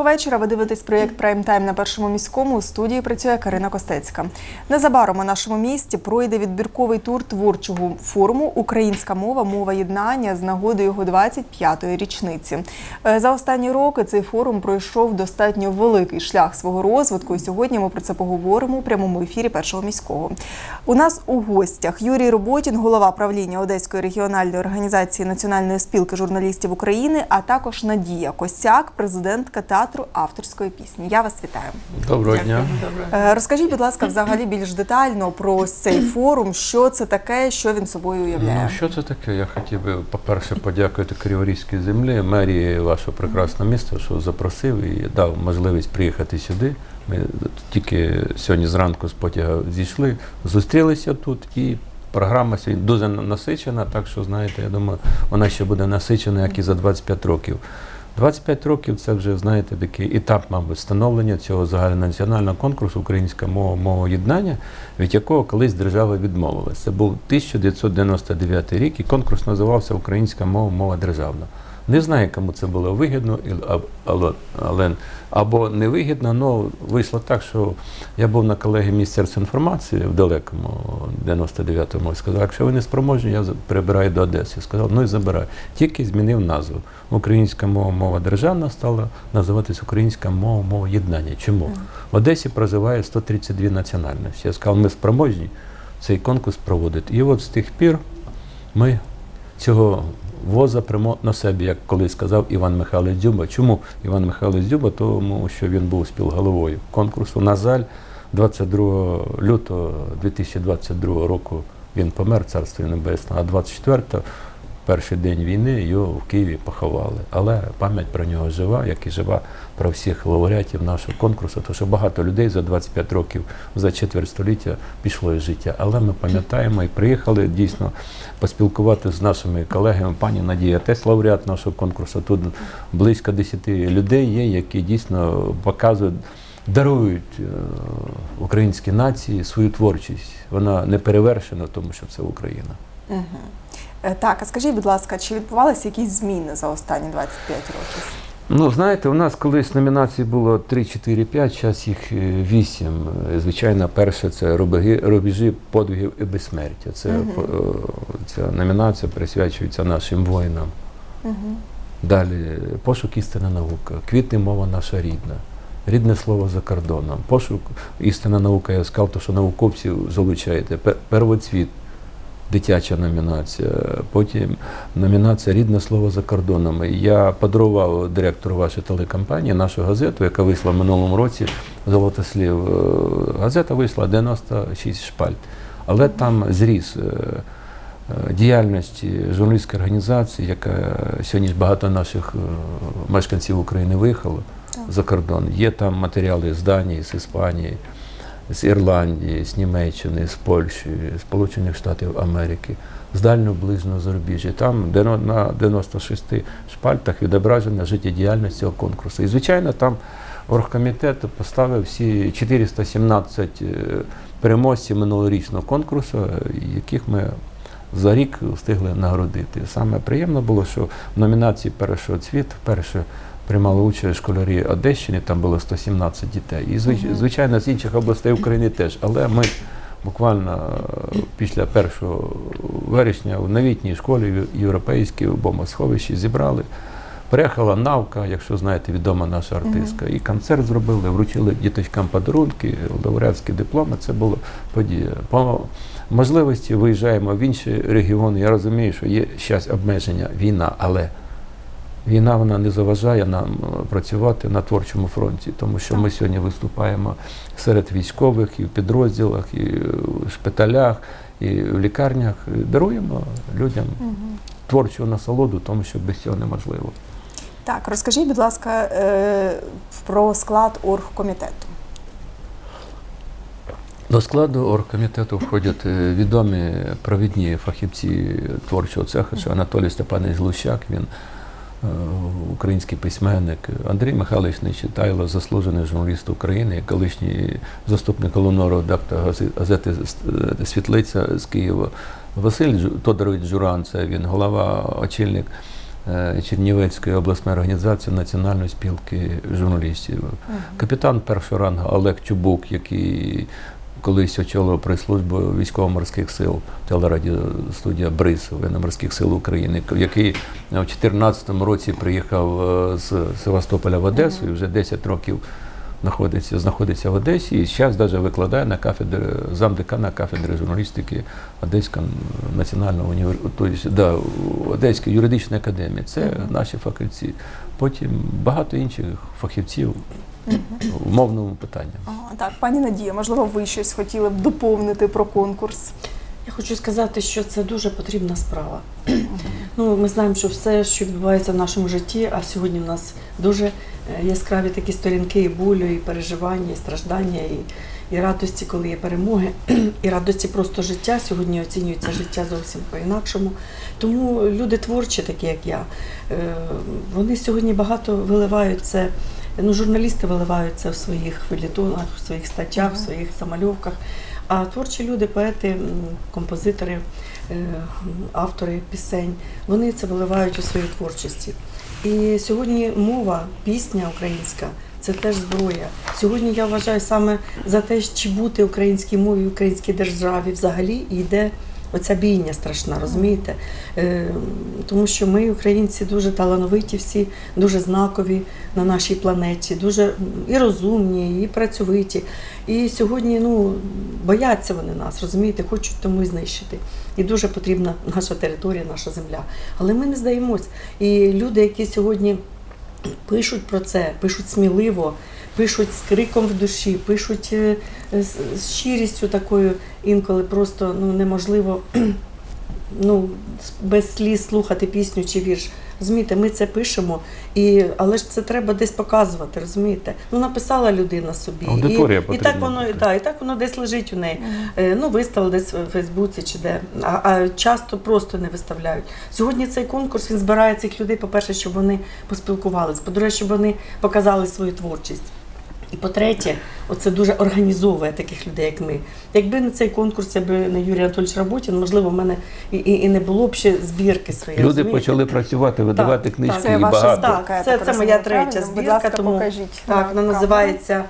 Доброго вечора. Ви дивитесь проєкт Прайм Тайм на першому міському. У студії працює Карина Костецька. Незабаром у нашому місті пройде відбірковий тур творчого форуму Українська мова, мова єднання з нагоди його 25-ї річниці. Е, За останні роки цей форум пройшов достатньо великий шлях свого розвитку. І сьогодні ми про це поговоримо у прямому ефірі першого міського. У нас у гостях Юрій Роботін, голова правління Одеської регіональної організації Національної спілки журналістів України, а також Надія Косяк, президентка театру авторської пісні. Я вас вітаю. Доброго дня. Е, Розкажіть, будь ласка, взагалі більш детально про цей форум, що це таке, що він собою уявляє. Ну що це таке? Я хотів би, по-перше, подякувати Криворізькій землі, мерії вашого прекрасного міста, що запросив і дав можливість приїхати сюди. Ми тільки сьогодні зранку з потяга зійшли, зустрілися тут і. Програма сьогодні дуже насичена, так що знаєте, я думаю, вона ще буде насичена, як і за 25 років. 25 років це вже, знаєте, такий етап, мабуть, становлення цього загальнонаціонального конкурсу Українська мова, мова єднання, від якого колись держава відмовилася. Це був 1999 рік, і конкурс називався Українська мова, мова державна. Не знаю, кому це було вигідно, але, або невигідно, але вийшло так, що я був на колеги Міністерства інформації в далекому 99-му і сказав, якщо ви не спроможні, я перебираю до Одеси. Сказав, ну і забирай. Тільки змінив назву. Українська мова, мова державна стала називатись Українська мова, мова єднання. Чому? В Одесі проживає 132 національності. Я сказав, ми спроможні цей конкурс проводити. І от з тих пір ми цього воза прямо на себе, як колись сказав Іван Михайлович Дзюба. Чому Іван Михайлович Дзюба? Тому що він був співголовою конкурсу. На жаль, 22 лютого 2022 року він помер, царство небесне, а 24 перший день війни його в Києві поховали. Але пам'ять про нього жива, як і жива про всіх лауреатів нашого конкурсу, тому що багато людей за 25 років, за четверть століття пішло із життя. Але ми пам'ятаємо і приїхали дійсно поспілкуватися з нашими колегами. Пані Надія, теж лауреат нашого конкурсу. Тут близько 10 людей є, які дійсно показують. Дарують е, українській нації свою творчість. Вона не перевершена, тому що це Україна. Мгм. Е, Так, а скажіть, будь ласка, чи відбувалися якісь зміни за останні 25 років? Ну, знаєте, у нас колись номінацій було 3, 4, 5, зараз їх 8. Звичайно, перше це рубежі, подвигів і безсмертя. Це е, ця номінація присвячується нашим воїнам. Угу. Далі пошук істина наука, квітне мова наша рідна, рідне слово за кордоном. Пошук істина наука, я сказав, то, що науковців залучаєте. Первоцвіт, дитяча номінація, потім номінація Рідне слово за кордоном. І Я подарував директору вашої телекомпанії нашу газету, яка вийшла в минулому році Золотослів. Е, Газета вийшла 96 шпальт. Але там зріс. е, е, Діяльності журналістської організації, яка сьогодні багато наших мешканців України виїхало за кордон. Є там матеріали з Данії, з Іспанії, з Ірландії, з Німеччини, з Польщі, Сполучених Штатів Америки, з дальнього ближнього зарубіжжя. Там на 96 шпальтах відображена життєдіяльність цього конкурсу. І, звичайно, там оргкомітет поставив всі 417 е, переможців минулорічного конкурсу, е, яких ми за рік встигли нагородити. Саме приємно було, що в номінації першого цвіт вперше приймали участь школярі Одещини, там було 117 дітей. І звичайно з інших областей України теж. Але ми буквально е, після 1 вересня в новітній школі в європейській в бомбосховищі зібрали. Приїхала Навка, якщо знаєте, відома наша артистка, і концерт зробили, вручили діточкам подарунки, лауреатські дипломи. Це була подія. По можливості виїжджаємо в інші регіони. Я розумію, що є зараз обмеження війна, але війна вона не заважає нам е, працювати на творчому фронті, тому що ми сьогодні виступаємо серед військових і в підрозділах, і в шпиталях, і в лікарнях. Даруємо людям Угу. творчу насолоду, тому що без цього неможливо. Так, розкажіть, будь ласка, е, про склад оргкомітету. До складу оргкомітету входять е, відомі провідні фахівці творчого цеху, це Анатолій Степанович Глущак, він український письменник, Андрій Михайлович Нечитайло, заслужений журналіст України, колишній заступник головного редактора газети е, Світлиця з Києва. Василь Тодорович Журан, це він голова, очільник е, Чернівецької обласної організації Національної спілки журналістів. Капітан першого рангу Олег Чубук, який колись очолив прес-службу військово-морських сил, телерадіостудія БРИЗ воєнно-морських сил України, який в 2014 році приїхав е, з Севастополя в Одесу і вже 10 років знаходиться, знаходиться в Одесі і зараз навіть викладає на кафедрі замдекана кафедри журналістики Одеського національного університету, да, Одеської юридичної академії. Це наші фахівці. Потім багато інших фахівців в мовному питанні. А, так, пані Надія, можливо, ви щось хотіли б доповнити про конкурс. Я хочу сказати, що це дуже потрібна справа. Ну, ми знаємо, що все, що відбувається в нашому житті, а сьогодні в нас дуже е, яскраві такі сторінки і болю, і переживання, і страждання, і, і радості, коли є перемоги, і радості просто життя. Сьогодні оцінюється життя зовсім по-інакшому. Тому люди творчі, такі як я, е, вони сьогодні багато виливають це. Ну, журналісти виливають це в своїх фельєтонах, в своїх статтях, в своїх замальовках. А творчі люди, поети, композитори, е, автори пісень, вони це виливають у своїй творчості. І сьогодні мова, пісня українська це теж зброя. Сьогодні я вважаю саме за те, чи бути українській мові, українській державі взагалі і йде оця бійня страшна, розумієте? Е, тому що ми, українці, дуже талановиті всі, дуже знакові на нашій планеті, дуже і розумні, і працьовиті. І сьогодні ну, бояться вони нас, розумієте, хочуть тому і знищити. І дуже потрібна наша територія, наша земля. Але ми не здаємось. І люди, які сьогодні пишуть про це, пишуть сміливо, пишуть з криком в душі, пишуть е, з, з щирістю такою інколи просто ну, неможливо ну, без сліз слухати пісню чи вірш. Розумієте, ми це пишемо, і, але ж це треба десь показувати, розумієте? Ну, написала людина собі. Аудиторія і, і, так воно, бути. да, і так воно десь лежить у неї. Е, Ну, виставили десь в Фейсбуці чи де. А, а часто просто не виставляють. Сьогодні цей конкурс він збирає цих людей, по-перше, щоб вони поспілкувалися, по-друге, щоб вони показали свою творчість. І по-третє, оце дуже організовує таких людей, як ми. Якби не цей конкурс, якби не Юрій Анатольович Работін, можливо, в мене і, і, і не було б ще збірки своєї. Люди розумієте? почали працювати, видавати так. книжки Це і ваша багато. збірка, я Це- так це розумію, моя третя правильно? Будь збірка, ласка, тому- покажіть. Так, на вона камеру. називається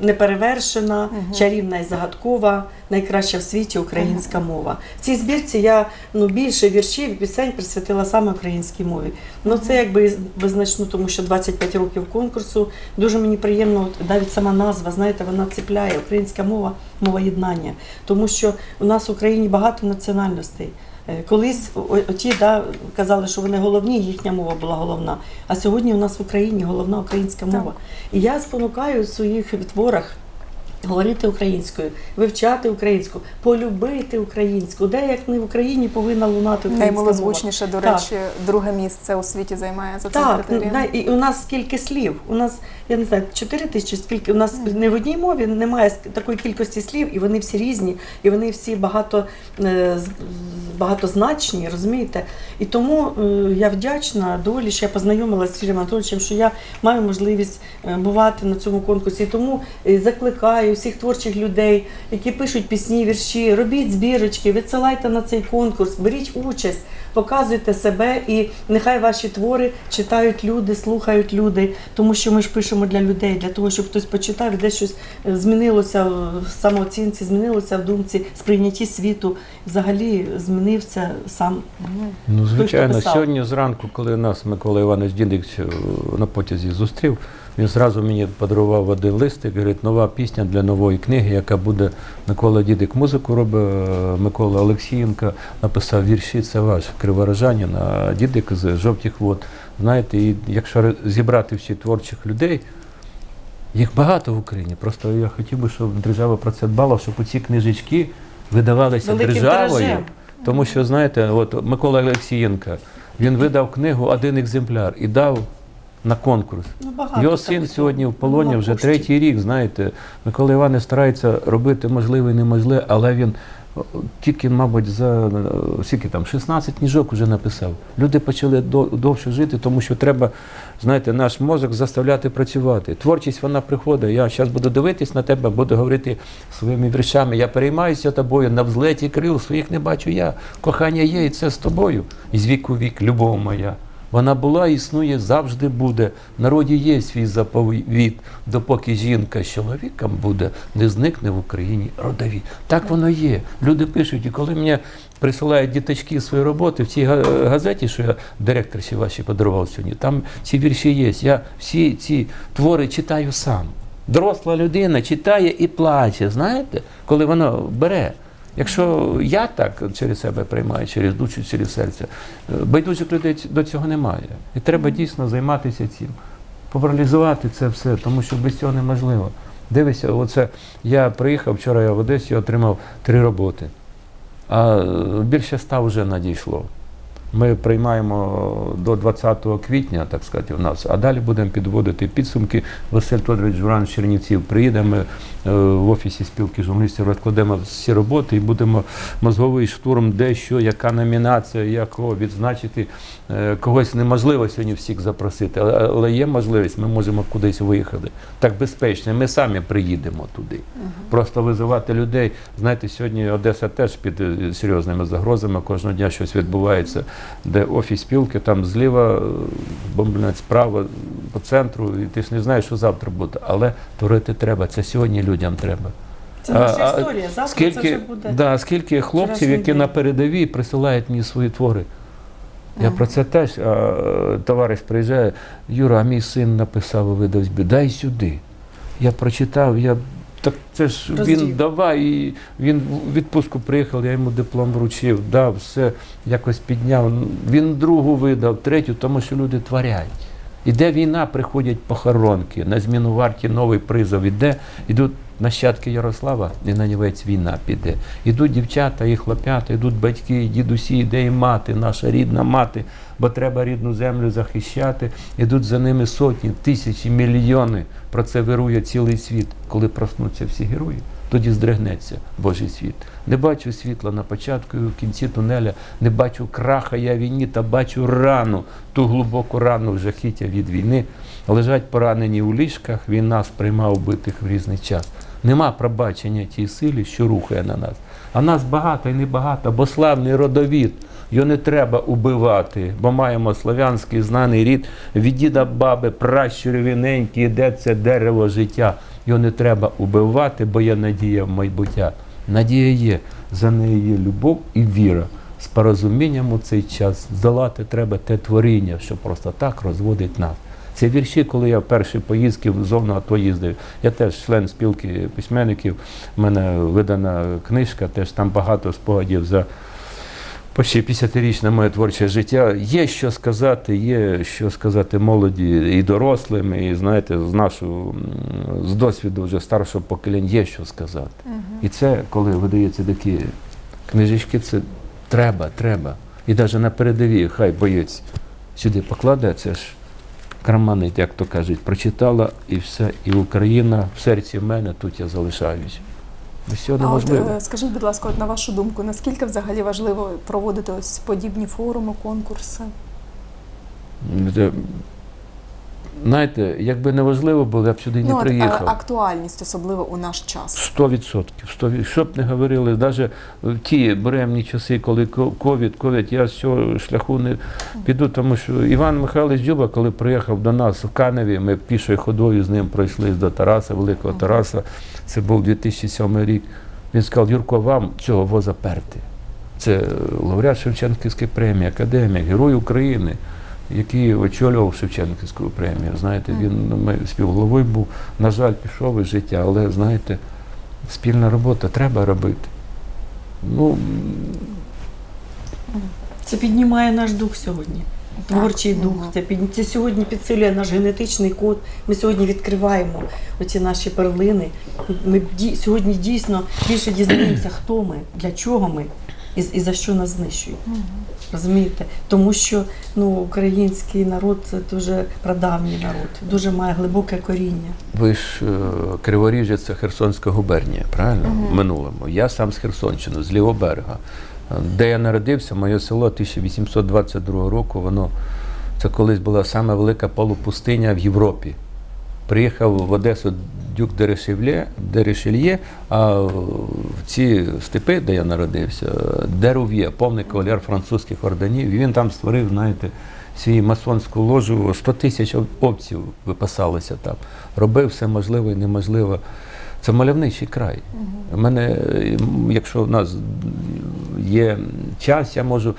Неперевершена, Мгм. чарівна і загадкова, найкраща в світі українська мова. В цій збірці я ну, більше віршів і пісень присвятила саме українській мові. Ну це якби визначно, тому що 25 років конкурсу. Дуже мені приємно, от, навіть сама назва, знаєте, вона цепляє українська мова, мова єднання. Тому що у нас в Україні багато національностей. Е, Колись оті да, казали, що вони головні, їхня мова була головна. А сьогодні у нас в Україні головна українська Так. мова. І я спонукаю в своїх творах говорити українською, вивчати українську, полюбити українську. Де як не в Україні повинна лунати українська мова. Наймилозвучніше, до Так. речі, друге місце у світі займає за цим Так, критерієм. да, і у нас скільки слів? У нас, я не знаю, 4 тисячі, скільки у нас не в одній мові немає такої кількості слів, і вони всі різні, і вони всі багато, е, багатозначні, розумієте? І тому е, я вдячна долі, що я познайомилася з Юрієм Анатолійовичем, що я маю можливість е, бувати на цьому конкурсі. І тому е, закликаю всіх творчих людей, які пишуть пісні, вірші, робіть збірочки, відсилайте на цей конкурс, беріть участь, показуйте себе, і нехай ваші твори читають люди, слухають люди, тому що ми ж пишемо для людей, для того, щоб хтось почитав і десь щось е, змінилося в самооцінці, змінилося в думці, сприйнятті світу. Взагалі змінився сам. Ну, звичайно, писав. сьогодні зранку, коли нас Микола Іванович Дідик е, на потязі зустрів, він зразу мені подарував один листик, говорить, нова пісня для нової книги, яка буде Микола Дідик музику робить, е, Микола Олексієнка написав вірші, це ваш криворожанин, а Дідик з жовтих вод. Знаєте, і якщо зібрати всіх творчих людей, їх багато в Україні. Просто я хотів би, щоб держава про це дбала, щоб ці книжечки видавалися Великим державою. тиражем. Тому що, знаєте, от Микола Олексієнка, він видав книгу один екземпляр і дав на конкурс. Ну, багато Його син сьогодні в полоні вже третій рік, знаєте. Микола Іванович старається робити можливе і неможливе, але він тільки, мабуть, за скільки там 16 книжок вже написав. Люди почали до- довше жити, тому що треба, знаєте, наш мозок заставляти працювати. Творчість вона приходить. Я зараз буду дивитись на тебе, буду говорити своїми віршами. Я переймаюся тобою, на взлеті крил своїх не бачу я. Кохання є, і це з тобою. І з віку вік, любов моя. Вона була, існує, завжди буде. В народі є свій заповіт, допоки жінка з чоловіком буде, не зникне в Україні родовід. Так воно є. Люди пишуть, і коли мені присилають діточки свої роботи в цій газеті, що я директорці вашій подарував сьогодні, там ці вірші є. Я всі ці твори читаю сам. Доросла людина читає і плаче, знаєте, коли воно бере. Якщо я так через себе приймаю, через душу, через серце, е, байдужих людей до цього немає. І треба дійсно займатися цим, популяризувати це все, тому що без цього неможливо. Дивися, оце я приїхав вчора, я в Одесі отримав три роботи, а е, більше ста вже надійшло. Ми приймаємо до 20 квітня, так сказати, у нас, а далі будемо підводити підсумки. Василь Тодорович Журан з Чернівців приїде. Ми е, в офісі спілки журналістів розкладемо всі роботи і будемо мозговий штурм, де що, яка номінація, якого відзначити. Е, Когось неможливо сьогодні всіх запросити, але, але є можливість, ми можемо кудись виїхати. Так безпечно, ми самі приїдемо туди. Просто визивати людей. Знаєте, сьогодні Одеса теж під е, серйозними загрозами. Кожного дня щось відбувається, де офіс спілки, там зліва е, бомблять справа по центру, і ти ж не знаєш, що завтра буде. Але творити треба. Це сьогодні людям треба. Це наша історія. Завтра Скільки, це вже буде. да, скільки хлопців, які на передовій присилають мені свої твори. Я про це теж, а, е, товариш приїжджає, Юра, а мій син написав у видав збір, дай сюди. Я прочитав, я так це ж Розділ. він давай, і він в відпустку приїхав, я йому диплом вручив, дав, все якось підняв. Він другу видав, третю, тому що люди творять. Іде війна, приходять похоронки, на зміну варті новий призов іде, ідуть нащадки Ярослава, і на нівець війна піде. Ідуть дівчата і хлоп'ята, ідуть батьки, і дідусі, іде і мати, наша рідна мати, бо треба рідну землю захищати. Ідуть за ними сотні, тисячі, мільйони. Про це вирує цілий світ. Коли проснуться всі герої, тоді здригнеться Божий світ. Не бачу світла на початку і в кінці тунеля, не бачу краха я війні, та бачу рану, ту глибоку рану в жахіття від війни. Лежать поранені у ліжках, війна сприйма убитих в різний час. Нема пробачення тій силі, що рухає на нас. А нас багато і небагато, бо славний родовід. Його не треба убивати, бо маємо слав'янський знаний рід від діда баби, пращурів віненькі, іде це дерево життя. Його не треба убивати, бо є надія в майбуття. Надія є, за нею є любов і віра. З порозумінням у цей час здолати треба те творіння, що просто так розводить нас. Це вірші, коли я в перші поїздки в зону АТО їздив. Я теж член спілки письменників. У мене видана книжка, теж там багато спогадів за почти 50-річне моє творче життя. Є що сказати, є що сказати молоді і дорослим, і знаєте, з нашого з досвіду вже старшого покоління є що сказати. І це, коли видаються такі книжечки, це треба, треба. І навіть на передовій, хай боєць сюди покладе, це ж карманить, як то кажуть, прочитала і все, і Україна в серці в мене, тут я залишаюсь. Без цього А от, е, скажіть, будь ласка, от на вашу думку, наскільки взагалі важливо проводити ось подібні форуми, конкурси? Знаєте, якби не важливо було, я б сюди не ну, от, е, приїхав. актуальність, особливо у наш час. Сто відсотків. Що б не говорили, навіть в ті буремні часи, коли ковід, ковід, я з цього шляху не піду, тому що Іван Михайлович Дзюба, коли приїхав до нас в Каневі, ми пішою ходою з ним пройшли до Тараса, Великого Тараса, це був 2007 рік. Він сказав, Юрко, вам цього воза перти. Це лауреат Шевченківської премії, академік, Герой України, який очолював Шевченківську премію. Знаєте, він ну, ми співголовою був. На жаль, пішов із життя, але знаєте, спільна робота треба робити. Ну, Це піднімає наш дух сьогодні. Творчий Так, дух. мгм. Це, під, це сьогодні підсилює наш генетичний код. Ми сьогодні відкриваємо оці наші перлини. Ми ді, сьогодні дійсно більше дізнаємося, хто ми, для чого ми і, і за що нас знищують. Розумієте? Тому що ну, український народ це дуже прадавній народ, дуже має глибоке коріння. ви ж е, Криворіжжя це Херсонська губернія, правильно? В минулому. Я сам з Херсонщини, з лівого берега. Е, Де я народився, моє село 1822 року, воно це колись була сама велика полупустиня в Європі. Приїхав в Одесу Дюк де Ришельє, а в ці степи, де я народився, де Рув'є, повний кавалер французьких орденів. І він там створив, знаєте, свій масонську ложу, 100 тисяч об- опців випасалося там. Робив все можливе і неможливе. Це мальовничий край. У мене, якщо в нас є час, я можу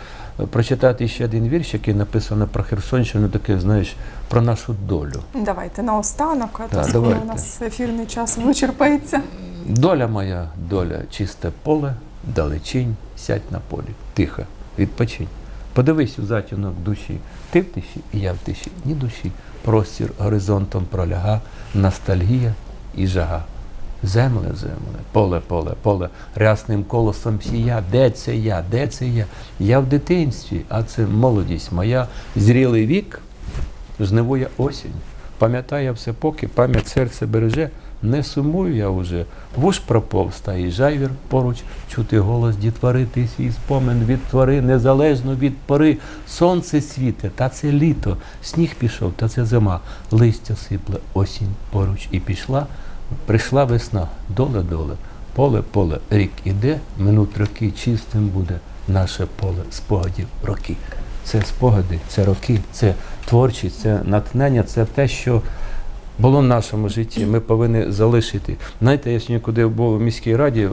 прочитати ще один вірш, який написано про Херсонщину, таке, знаєш, про нашу долю. Давайте наостанок, а то скоро давайте. у нас ефірний час вичерпається. Доля моя, доля, чисте поле, далечінь, сядь на полі, тихо, відпочинь. Подивись у затінок душі, ти в тиші, і я в тиші, ні душі. Простір горизонтом проляга, ностальгія і жага. Земле, земле, поле, поле, поле, рясним колосом сія. Де це я? Де це я? Я в дитинстві, а це молодість моя, зрілий вік, жнивує осінь. Пам'ятаю все поки, пам'ять серце береже, не сумую я уже. Вуж проповз, та жайвір поруч, чути голос дітвори, ти свій спомин відтвори, незалежно від пори. Сонце світе, та це літо, сніг пішов, та це зима, листя сипле, осінь поруч і пішла. Прийшла весна, доле, доле, поле, поле, рік іде, минуть роки, чистим буде наше поле спогадів роки. Це спогади, це роки, це творчість, це натхнення, це те, що було в нашому житті. Ми повинні залишити. Знаєте, я сьогодні, куди був у міській раді, е,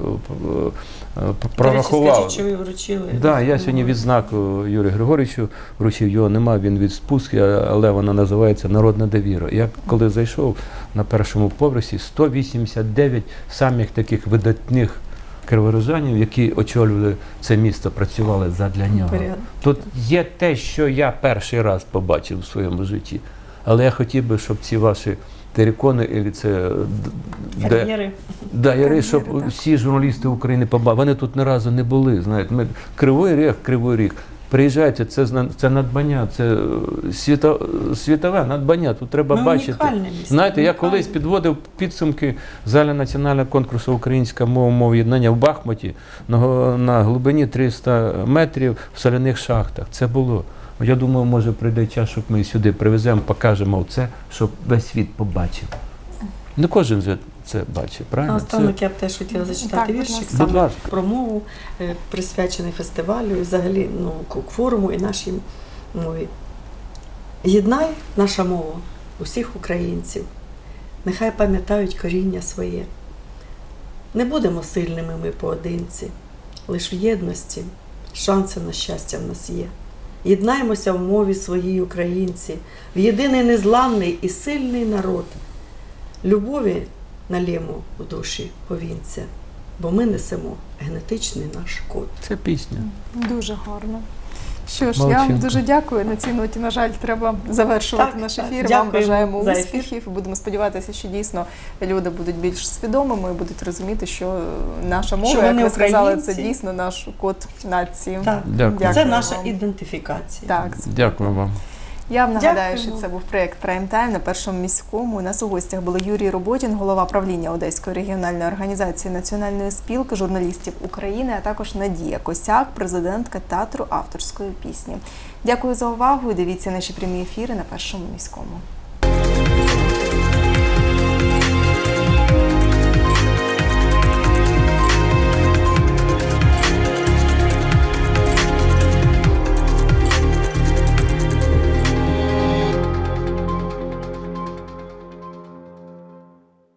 е, прорахував. Скажіть, ви вручили. Да, я сьогодні відзнаку Юрію Григоровичу вручив, його нема, він від спуску, але вона називається Народна довіра. Я коли зайшов на першому поверсі 189 самих таких видатних криворожанів, які очолювали це місто, працювали задля нього. Тут є те, що я перший раз побачив в своєму житті. Але я хотів би, щоб ці ваші терикони, і це д- де, Кар'єри. Да, щоб так. всі журналісти України побачили. Вони тут ні разу не були. Знаєте, ми кривий ріг, кривий ріг. Приїжджайте, це це надбання, це е, світо, світове надбання. Тут треба Ми бачити. Знаєте, я колись підводив підсумки залі національного конкурсу Українська мова мов єднання в Бахмуті на, на глибині 300 метрів в соляних шахтах. Це було. Я думаю, може прийде час, щоб ми сюди привеземо, покажемо це, щоб весь світ побачив. Не кожен же це бачить, правильно? Це- я б теж хотіла зачитати Так, віршик. Саме про мову, е, присвячений фестивалю і взагалі ну, к- форуму і нашій мові. Єднай наша мова усіх українців. Нехай пам'ятають коріння своє. Не будемо сильними ми поодинці, лиш в єдності шанси на щастя в нас є. Єднаймося в мові своїй українці, в єдиний незламний і сильний народ. Любові налємо в душі повінця, бо ми несемо генетичний наш код. Це пісня. Дуже гарно. Що ж, я вам дуже дякую. На цій ноті, на жаль, треба завершувати Так, наш так. ефір. Вам бажаємо за успіхів. Будемо сподіватися, що дійсно люди будуть більш свідомими і будуть розуміти, що наша мова, Що як ви сказали, це дійсно наш код нації. Так. Дякую. Дякую Це наша ідентифікація. Так, Дякую вам. Я вам нагадаю, Дякую. що це був проєкт Прайм Тайм на першому міському. У нас у гостях були Юрій Роботін, голова правління Одеської регіональної організації Національної спілки журналістів України, а також Надія Косяк, президентка театру авторської пісні. Дякую за увагу. і Дивіться наші прямі ефіри на першому міському.